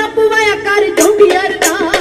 ਨਾ ਪਵਾਇਆ ਕਰ ਝੋਂਡੀ ਅਰਦਾਸ